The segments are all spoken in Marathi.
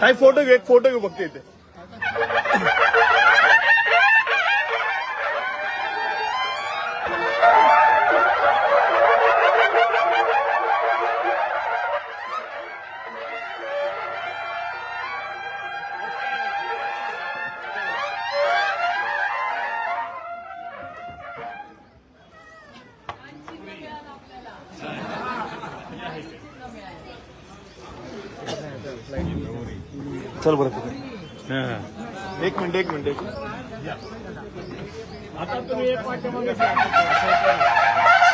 काही फोटो घे एक फोटो घेऊ बघते इथे. चल बरं तिथे एक मिनिट एक मिनिट एक मिनिट. सगळ्या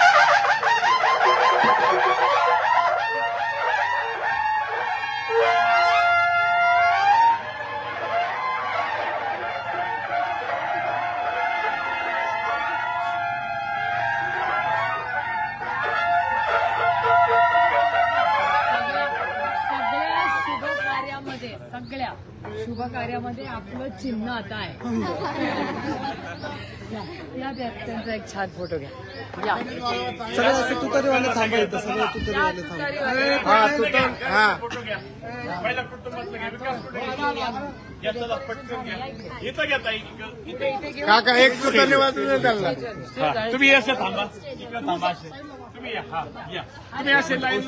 कार्यामध्ये सगळ्या शुभ कार्यामध्ये आपलं चिन्ह आता आहे. या, त्यांचा एक छान फोटो घ्या. या. सगळे असे तुतारीवाले थांबा इथं सगळे तुतारीवाले थांबा. तुतारीवाले. हा तू तर हा. इथे इथे घेऊन काका एक जायचं. तुम्ही असे थांबा. इकडे थांबा असे. तुम्ही या हा या. तुम्ही असे लाईन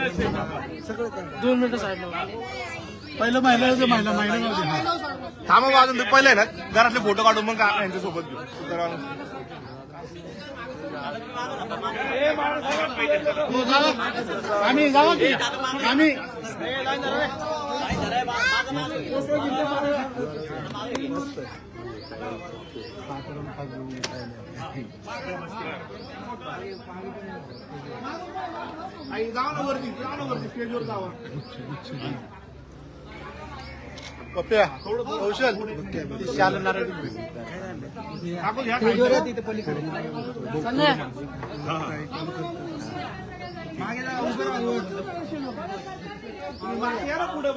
दोन मिनिटं साईडला पहिलं महिला महिला महिला थांबा बा, अजून ते पहिले ना. घरातले फोटो काढून मग का- यांच्यासोबत घेऊ. आम्ही जाऊ की. आम्ही. आई जावा ना वरती जावा ना वरती स्टेजवर जावा पप्प्या कौशल शाल नारळ काकू घ्या खाली. संजय, मागे जा, उभं राहा, वर. तुम्ही मागे या ना पुढं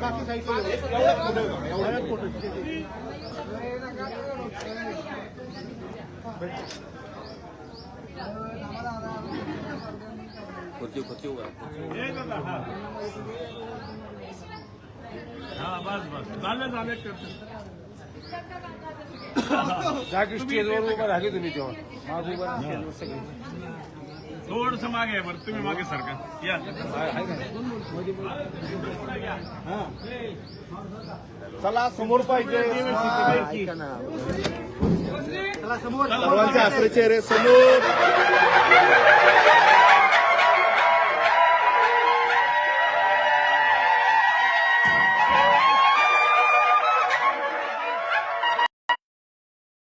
बाकी काही एवढ्या फोटो हा बस बस झालं झालं जागी स्टेजवर उभं राहिले तुम्ही तेव्हा माग उभं सगळे थोडस मागे बरं तुम्ही मागे सारखा या चला समोर पाहिजे सर्वांचे हसरे चेहरे समोर